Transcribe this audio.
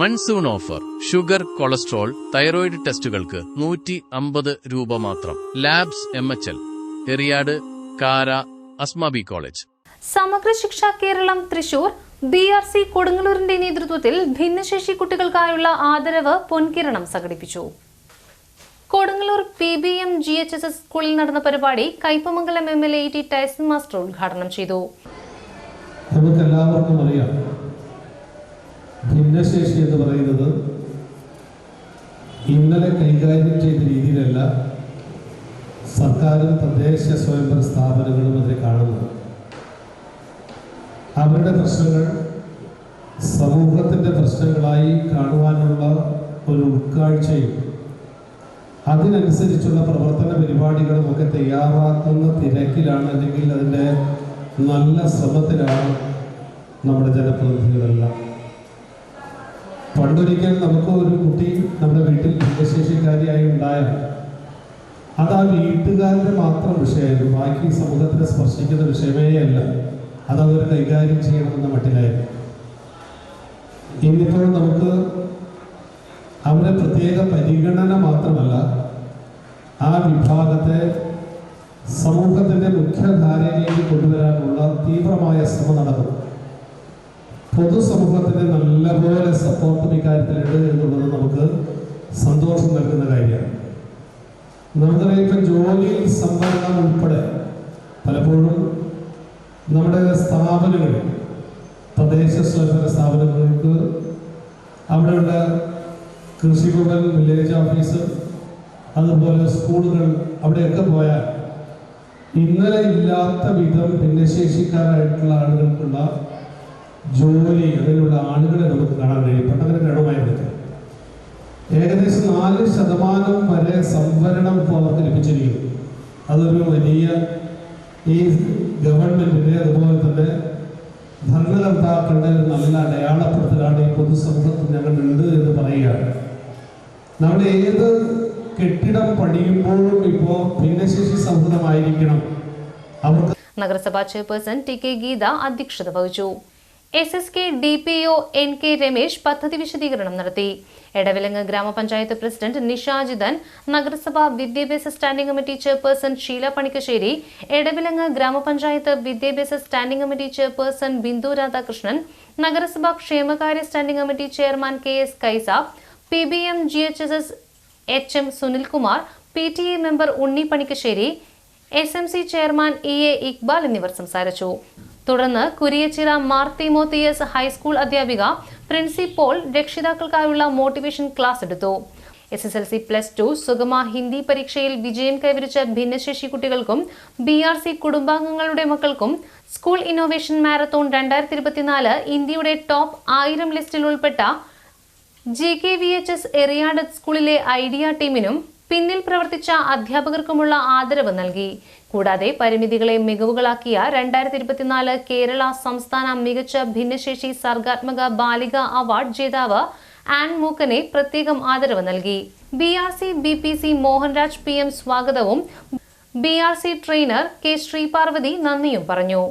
Monsoon offer. Sugar cholesterol thyroid ടെസ്റ്റുകൾക്ക് നൂറ്റി അമ്പത് രൂപ മാത്രം. Labs M H L Eriyad Kara Asmabi college. Samagra Shiksha Keralam Thrissur. B R C കൊടുങ്ങല്ലൂരിന്റെ നേതൃത്വത്തിൽ ഭിന്നശേഷി കുട്ടികൾക്കായുള്ള ആദരവ് പൊൻകിരണം സംഘടിപ്പിച്ചു. Kodungallur P B M G H S S സ്കൂളിൽ നടന്ന പരിപാടി Kaipamangalam M L A T Tyson master ഉദ്ഘാടനം ചെയ്തു. നമുക്കെല്ലാവർക്കും അറിയാം ഭിന്നശേഷി എന്ന് പറയുന്നത് ഇന്നലെ കൈകാര്യം ചെയ്ത രീതിയിലല്ല സർക്കാരും തദ്ദേശ സ്വയംഭര സ്ഥാപനങ്ങളും അതിനെ കാണുന്നത്. അവരുടെ പ്രശ്നങ്ങൾ സമൂഹത്തിന്റെ പ്രശ്നങ്ങളായി കാണുവാനുള്ള ഒരു ഉൾക്കാഴ്ചയും അതിനനുസരിച്ചുള്ള പ്രവർത്തന പരിപാടികളും ഒക്കെ തയ്യാറാക്കുന്ന തിരക്കിലാണ് അല്ലെങ്കിൽ അതിന്റെ നല്ല ശ്രമത്തിലാണ് നമ്മുടെ ജനപ്രതിനിധികളെല്ലാം. പണ്ടൊരിക്കൽ നമുക്ക് ഒരു കുട്ടി നമ്മുടെ വീട്ടിൽ ഭിന്നശേഷിക്കാരിയായി ഉണ്ടായാൽ അത് ആ വീട്ടുകാരുടെ മാത്രം വിഷയമായിരുന്നു. ബാക്കി സമൂഹത്തിനെ സ്പർശിക്കുന്ന വിഷയമേ അല്ല. അതവർ കൈകാര്യം ചെയ്യണമെന്ന മട്ടിലായിരുന്നു. ഇന്നിപ്പോൾ നമുക്ക് അവരെ പ്രത്യേക പരിഗണന മാത്രമല്ല ആ വിഭാഗത്തെ സമൂഹത്തിന്റെ മുഖ്യധാരയിലേക്ക് കൊണ്ടുവരാനുള്ള തീവ്രമായ ശ്രമം നടക്കും പൊതുസമൂഹത്തിന്റെ നല്ലപോലെ സന്തോഷം നൽകുന്ന കാര്യമാണ് നമുക്കറിയാം ഇപ്പം ജോലിയിൽ സംവരണം ഉൾപ്പെടെ പലപ്പോഴും നമ്മുടെ സ്ഥാപനങ്ങളിൽ തദ്ദേശ സ്വയംഭരണ സ്ഥാപനങ്ങൾക്ക് അവിടെയുള്ള കൃഷിഭവൻ വില്ലേജ് ഓഫീസ് അതുപോലെ സ്കൂളുകൾ അവിടെയൊക്കെ പോയാൽ ഇന്നലെ ഇല്ലാത്ത വിധം ഭിന്നശേഷിക്കാരായിട്ടുള്ള ആളുകൾക്കുള്ള ജോലി അതിനുള്ള ആളുകളെ നമുക്ക് കാണാൻ കഴിയും. ഏകദേശം നാല് ശതമാനം വരെ സംവരണം ഇപ്പോൾ അവർക്ക് അതൊരു വലിയ ഈ ഗവൺമെന്റിന്റെ അതുപോലെ തന്നെ ഭരണകർത്താക്കളുടെ നല്ല അടയാളപ്പെടുത്തലാണ് ഈ പൊതുസമൂഹത്തിൽ ഞങ്ങൾ ഉണ്ട് എന്ന് പറയുകയാണ്. നമ്മൾ ഏത് കെട്ടിടം പണിയുമ്പോഴും ഇപ്പോൾ ഭിന്നശേഷി സൗഹൃദമായിരിക്കണം. അവർക്ക് നഗരസഭാ ചെയർപേഴ്സൺ ടി കെ ഗീത അധ്യക്ഷത വഹിച്ചു. S S K D P O N K Ramesh പദ്ധതി വിശദീകരണം നടത്തി. എടവിലങ്ങ് ഗ്രാമപഞ്ചായത്ത് പ്രസിഡന്റ് നിഷാജിതൻ നഗരസഭാ വിദ്യാഭ്യാസ standing committee chairperson Sheela Panikkassery Edavilangu ഗ്രാമപഞ്ചായത്ത് വിദ്യാഭ്യാസ standing committee chairperson Bindu Radhakrishnan നഗരസഭാ ക്ഷേമകാര്യ standing committee chairman K S Kaisa P B M G H S S H M Sunilkumar P T A member Unni Panikkassery S M C chairman E A Iqbal എന്നിവർ സംസാരിച്ചു. തുടർന്ന് Kuriachira Mar Timotheus high school അധ്യാപിക principal രക്ഷിതാക്കൾക്കായുള്ള motivation class എടുത്തു. S S L C plus two Sugama Hindi പരീക്ഷയിൽ വിജയം കൈവരിച്ച ഭിന്നശേഷി കുട്ടികൾക്കും ബി ആർ സി കുടുംബാംഗങ്ങളുടെ മക്കൾക്കും സ്കൂൾ ഇന്നോവേഷൻ മാരത്തോൺ രണ്ടായിരത്തി ഇരുപത്തിനാല് ഇന്ത്യയുടെ ടോപ്പ് ആയിരം ലിസ്റ്റിൽ ഉൾപ്പെട്ട G K V H S Eriyad സ്കൂളിലെ ഐഡിയ ടീമിനും പിന്നിൽ പ്രവർത്തിച്ച അധ്യാപകർക്കുമുള്ള ആദരവ് നൽകി. കൂടാതെ പരിമിതികളെ മികവുകളാക്കിയ രണ്ടായിരത്തി ഇരുപത്തിനാല് കേരള സംസ്ഥാന മികച്ച ഭിന്നശേഷി സർഗാത്മക ബാലിക അവാർഡ് ജേതാവ് ആൻ മൂക്കനെ പ്രത്യേകം ആദരവ് നൽകി. B R C B P C Mohanraj P M സ്വാഗതവും B R C trainer K Sreeparvathy നന്ദിയും പറഞ്ഞു.